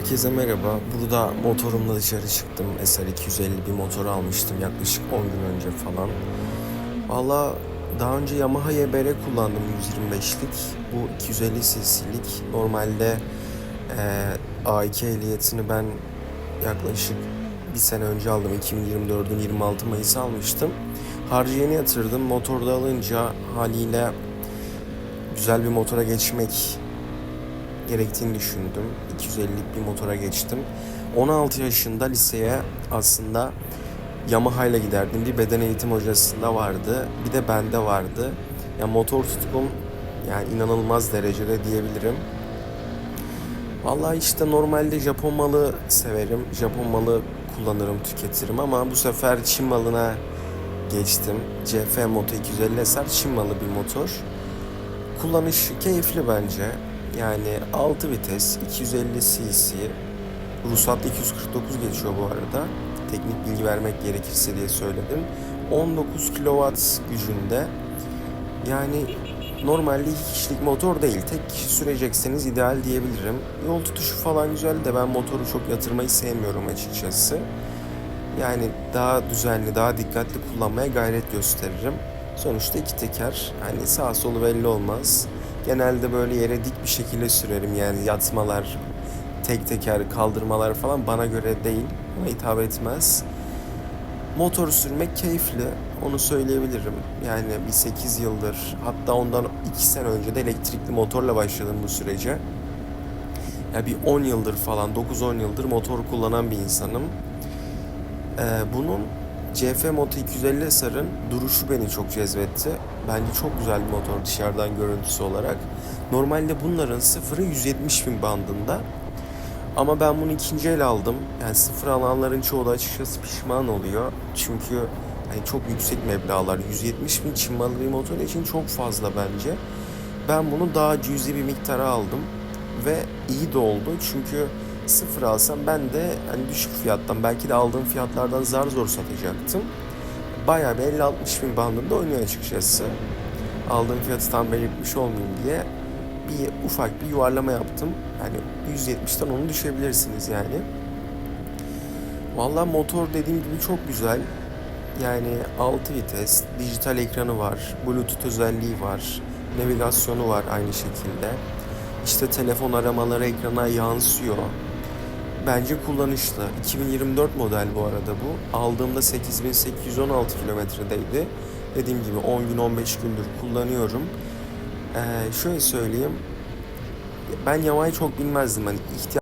Herkese merhaba. Burada motorumla dışarı çıktım. SR 250 bir motor almıştım yaklaşık 10 gün önce falan. Valla daha önce Yamaha YBR kullandım 125'lik. Bu 250 cc'lik. Normalde eee A2 ehliyetini ben yaklaşık bir sene önce aldım. 2024'ün 26 Mayıs almıştım. Harcayeni yatırdım. Motorda alınca haliyle güzel bir motora geçmek gerektiğini düşündüm. 250'lik bir motora geçtim. 16 yaşında liseye aslında Yamaha ile giderdim. Bir beden eğitim hocasında vardı. Bir de bende vardı. Ya motor tutkum yani inanılmaz derecede diyebilirim. Vallahi işte normalde Japon malı severim. Japon malı kullanırım, tüketirim ama bu sefer Çin malına geçtim. CF Moto 250 SR Çin malı bir motor. Kullanış keyifli bence. Yani 6 vites, 250 cc, ruhsatlı 249 geçiyor bu arada. Teknik bilgi vermek gerekirse diye söyledim. 19 kW gücünde. Yani normalde iki kişilik motor değil. Tek kişi sürecekseniz ideal diyebilirim. Yol tutuşu falan güzel de ben motoru çok yatırmayı sevmiyorum açıkçası. Yani daha düzenli, daha dikkatli kullanmaya gayret gösteririm. Sonuçta iki teker. Hani sağ solu belli olmaz. Genelde böyle yere dik bir şekilde sürerim. Yani yatmalar, tek teker, kaldırmalar falan bana göre değil. Bana hitap etmez. Motor sürmek keyifli. Onu söyleyebilirim. Yani bir 8 yıldır hatta ondan 2 sene önce de elektrikli motorla başladım bu sürece. Ya bir 10 yıldır falan 9-10 yıldır motor kullanan bir insanım. Ee, bunun CF Moto 250 SR'ın duruşu beni çok cezbetti. Bence çok güzel bir motor dışarıdan görüntüsü olarak. Normalde bunların sıfırı 170 bin bandında. Ama ben bunu ikinci el aldım. Yani sıfır alanların çoğu da açıkçası pişman oluyor. Çünkü yani çok yüksek meblağlar. 170 bin Çin malı bir motor için çok fazla bence. Ben bunu daha cüzi bir miktara aldım. Ve iyi de oldu. Çünkü sıfır alsam ben de hani düşük fiyattan belki de aldığım fiyatlardan zar zor satacaktım. Bayağı bir 50-60 bin bandında oynuyor açıkçası. Aldığım fiyatı tam belirtmiş olmayayım diye bir ufak bir yuvarlama yaptım. Yani 170'ten onu düşebilirsiniz yani. Vallahi motor dediğim gibi çok güzel. Yani 6 vites, dijital ekranı var, bluetooth özelliği var, navigasyonu var aynı şekilde. İşte telefon aramaları ekrana yansıyor. Bence kullanışlı. 2024 model bu arada bu. Aldığımda 8816 kilometredeydi. Dediğim gibi 10 gün 15 gündür kullanıyorum. Ee, şöyle söyleyeyim. Ben Yamaha'yı çok bilmezdim. Hani ihtiyaç